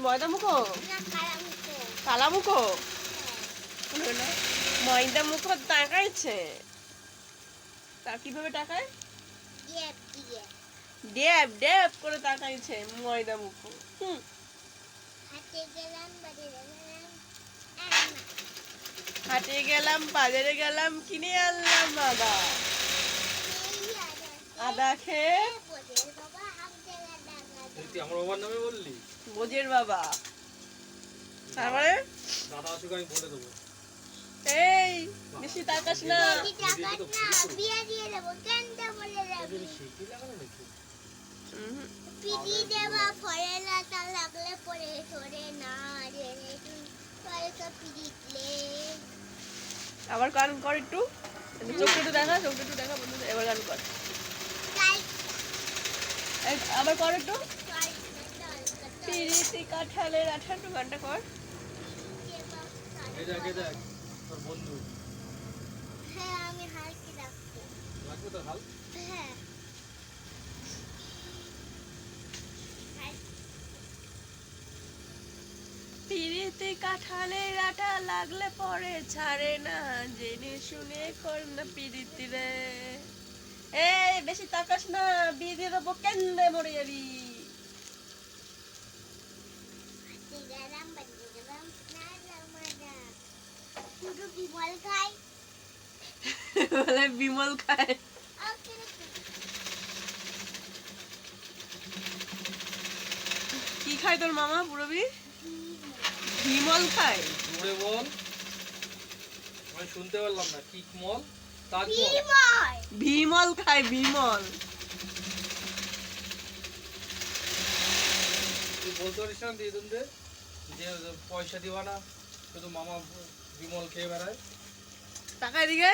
ময়দা মুখো কালা মুখো ময়দা মুখো তাকাইছে। তা কীভাবে টাকায় ড্যাব ড্যাব করে তাকাইছে ময়দা মুখো হুম। হাটে গেলাম বাজারে গেলাম কিনে আনলাম আদা। আদা খেয়ে বোঝের বাবা হাম জায়গা ডাকা তুই আমার বাবার নামে বললি? বোঝের বাবা। তারপরে? দাদা আসুক আমি বলে দেবো। এই বেশি তাকাস না। বিয়ে দিয়ে দেবো কেনটা বলে। পিটি ফলে না তা লাগলে পরে সরে না তুই পিটিলে। আবার গান কর একটু। চোখটা একটু দেখা চোখটা একটু দেখা বন্ধু এবার গান কর। তাই। আবার কর একটু। পিরিতি কাঠালের তোর বন্ধু। হ্যাঁ আমি হালকে রাখব লাগবে তোর হাল? হ্যাঁ। কাঠালের আঠা লাগলে পরে ছাড়ে না জেনে শুনে কর না পিরিতি রে। এই বেশি তাকাস না বিয়ে দিয়ে দেবো কেন্দ্রে মরে যাবি হাতে গেলাম বাড়িতে গেলাম না জামানা শুধু বিমল খাই বলে বিমল খায়। কি খায়? তোর মামা পুরবি বিমল। খায়? জোরে বল। আমি শুনতে পারলাম না কি মল? তাজমহল। বিমল। বিমল খায় বিমল। তুই বলতে পারিস না দিয়ে যে পয়সা দিবা না শুধু মামা বিমল খেয়ে বেড়ায়। টাকা এদিকে।